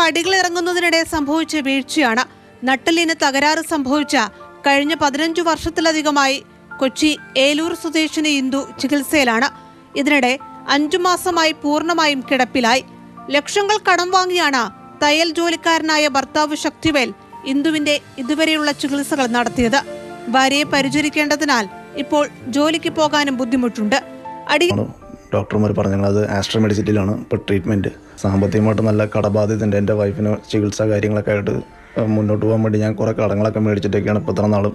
നടത്തുന്നതിനിടെ സംഭവിച്ച വീഴ്ചയാണ്. നട്ടലിന് തകരാറ് സംഭവിച്ച കഴിഞ്ഞ പതിനഞ്ചു വർഷത്തിലധികമായി കൊച്ചി ഏലൂർ സ്വദേശിനി ഇന്ദു ചികിത്സയിലാണ്. ഇതിനിടെ അഞ്ചു മാസമായി പൂർണമായും കിടപ്പിലായി. ലക്ഷങ്ങൾ കടം വാങ്ങിയാണ് തയ്യൽ ജോലിക്കാരനായ ഭർത്താവ് ശക്തിവേൽ ഇന്ദുവിന്റെ ഇതുവരെയുള്ള ചികിത്സകൾ നടത്തിയത്. ഭാര്യയെ പരിചരിക്കേണ്ടതിനാൽ ഇപ്പോൾ ജോലിക്ക് പോകാനും ബുദ്ധിമുട്ടുണ്ട്. അടി ഡോക്ടർമാർ പറഞ്ഞത് അത് ആസ്ട്രോ മെഡിസിറ്റിയിലാണ് ഇപ്പോൾ ട്രീറ്റ്മെന്റ് സാമ്പത്തികമായിട്ട് നല്ല കടബാധിതന്റെ എന്റെ വൈഫിന് ചികിത്സ കാര്യങ്ങളൊക്കെ ആയിട്ട് മുന്നോട്ട് പോകാൻ വേണ്ടി ഞാൻ കുറേ കടങ്ങളൊക്കെ മേടിച്ചിട്ടൊക്കെയാണ് ഇപ്പോൾ ഇത്ര നാളും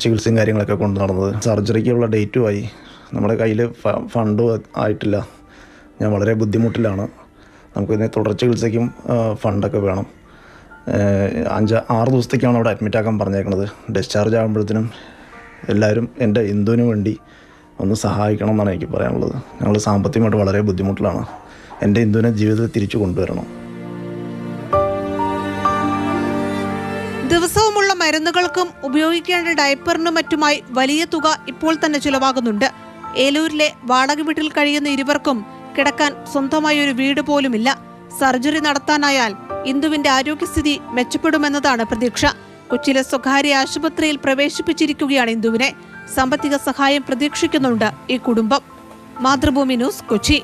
ചികിത്സയും കാര്യങ്ങളൊക്കെ കൊണ്ട് നടന്നത്. സർജറിക്കുള്ള ഡേറ്റും ആയി. നമ്മുടെ കയ്യിൽ ഫണ്ടും ആയിട്ടില്ല. ഞാൻ വളരെ ബുദ്ധിമുട്ടിലാണ്. നമുക്കിതിന് തുടർ ചികിത്സയ്ക്കും ഫണ്ടൊക്കെ വേണം. അഞ്ച് ആറ് ദിവസത്തേക്കാണ് അവിടെ അഡ്മിറ്റ് ആക്കാൻ പറഞ്ഞേക്കുന്നത് ഡിസ്ചാർജ് ആകുമ്പോഴത്തേനും എല്ലാവരും എന്റെ ഇന്ദുവിന് വേണ്ടി ഒന്ന് സഹായിക്കണം എന്നാണ് എനിക്ക് പറയാനുള്ളത്. ഞങ്ങൾ സാമ്പത്തികമായിട്ട് വളരെ ബുദ്ധിമുട്ടിലാണ്. എന്റെ ഇന്ദുവിനെ ജീവിതത്തിൽ തിരിച്ചു കൊണ്ടുവരണം. ദിവസവുമുള്ള മരുന്നുകൾക്കും ഉപയോഗിക്കേണ്ട ഡയപ്പറിനും മറ്റുമായി വലിയ തുക ഇപ്പോൾ തന്നെ ചിലവാകുന്നുണ്ട്. ഏലൂരിലെ വാടക വീട്ടിൽ കഴിയുന്ന ഇരുവർക്കും കിടക്കാൻ സ്വന്തമായി ഒരു വീട് പോലുമില്ല. സർജറി നടത്താനായാൽ ഇന്ദുവിന്റെ ആരോഗ്യസ്ഥിതി മെച്ചപ്പെടുമെന്നതാണ് പ്രതീക്ഷ. കൊച്ചിയിലെ സ്വകാര്യ ആശുപത്രിയിൽ പ്രവേശിപ്പിച്ചിരിക്കുകയാണ് ഇന്ദുവിനെ. സാമ്പത്തിക സഹായം പ്രതീക്ഷിക്കുന്നുണ്ട് ഈ കുടുംബം. മാതൃഭൂമി ന്യൂസ് കൊച്ചി.